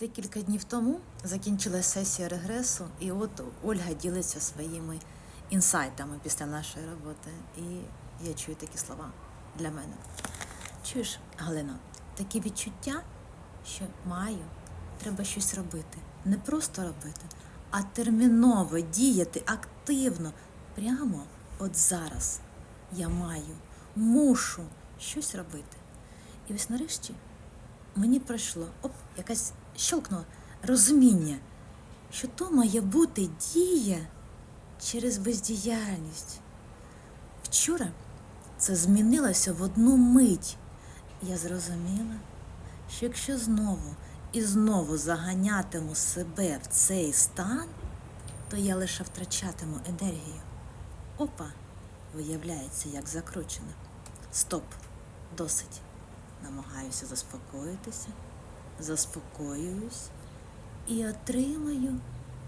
Декілька днів тому закінчилася сесія регресу, і от Ольга ділиться своїми інсайтами після нашої роботи. І я чую такі слова для мене. Чуєш, Галина, такі відчуття, що маю, треба щось робити. Не просто робити, а терміново діяти активно. Прямо от зараз я маю, мушу щось робити. І ось нарешті мені прийшло оп, якась щелкнула розуміння, що то має бути дія через бездіяльність. Вчора це змінилося в одну мить. Я зрозуміла, що якщо знову і знову заганятиму себе в цей стан, то я лише втрачатиму енергію. Опа, виявляється, як закручено. Стоп, досить. Намагаюся заспокоїтися, заспокоююсь і отримаю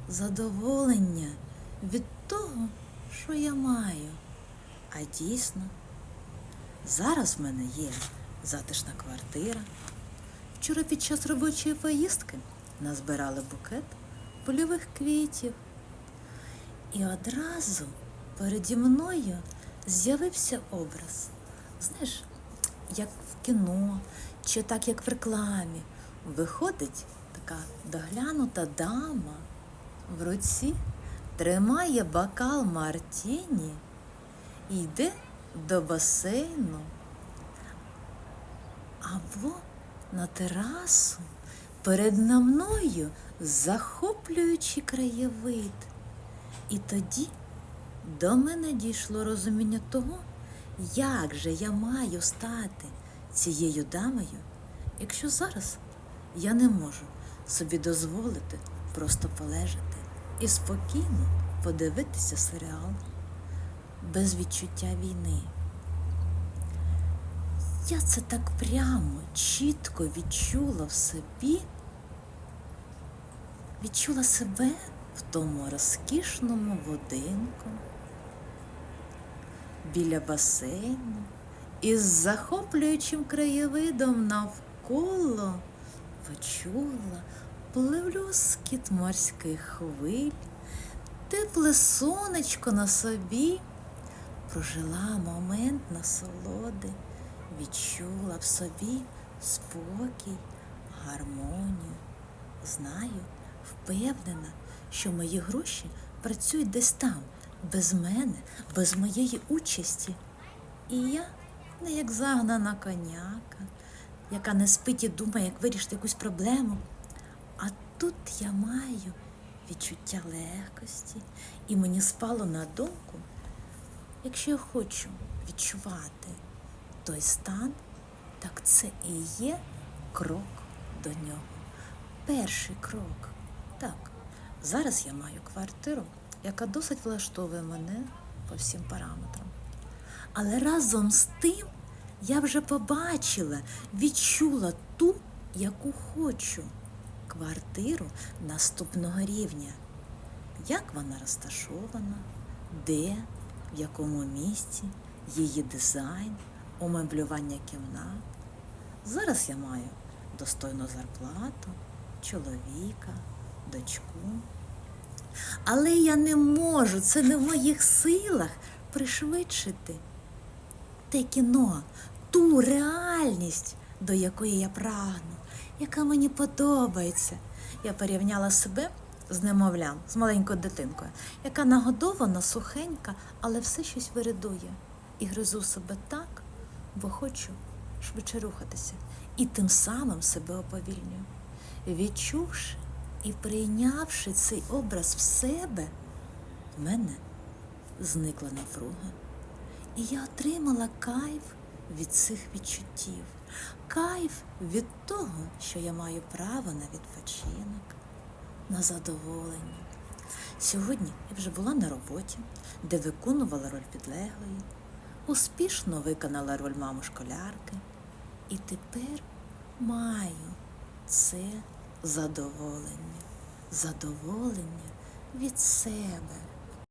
задоволення від того, що я маю. А дійсно, зараз в мене є затишна квартира. Вчора під час робочої поїздки назбирали букет польових квітів. І одразу переді мною з'явився образ. Знаєш, як в кіно, чи так, як в рекламі, виходить така доглянута дама в руці, тримає бокал Мартіні і йде до басейну або на терасу перед мною захоплюючий краєвид. І тоді до мене дійшло розуміння того, як же я маю стати цією дамою, якщо зараз я не можу собі дозволити просто полежати і спокійно подивитися серіал без відчуття війни. Я це так прямо, чітко відчула в собі, відчула себе в тому розкішному будинку біля басейну із захоплюючим краєвидом навколо почула плескіт морських хвиль, тепле сонечко на собі, прожила момент насолоди, відчула в собі спокій, гармонію. Знаю, впевнена, що мої гроші працюють десь там, без мене, без моєї участі. І я не як загнана коняка, яка не спить і думає, як вирішити якусь проблему. А тут я маю відчуття легкості, і мені спало на думку, якщо я хочу відчувати той стан, так це і є крок до нього. Перший крок. Так, зараз я маю квартиру, яка досить влаштовує мене по всім параметрам. Але разом з тим я вже побачила, відчула ту, яку хочу квартиру наступного рівня. Як вона розташована, де, в якому місці, її дизайн, умеблювання кімнат. Зараз я маю достойну зарплату, чоловіка, дочку. Але я не можу, це не в моїх силах пришвидшити те кіно, ту реальність, до якої я прагну, яка мені подобається. Я порівняла себе з немовлям, з маленькою дитинкою, яка нагодована, сухенька, але все щось виридує. І гризу себе так, бо хочу швидше рухатися. І тим самим себе оповільнюю. Відчувши і прийнявши цей образ в себе, в мене зникла напруга. І я отримала кайф від цих відчуттів, кайф від того, що я маю право на відпочинок, на задоволення. Сьогодні я вже була на роботі, де виконувала роль підлеглої, успішно виконала роль мами школярки, і тепер маю це задоволення, задоволення від себе.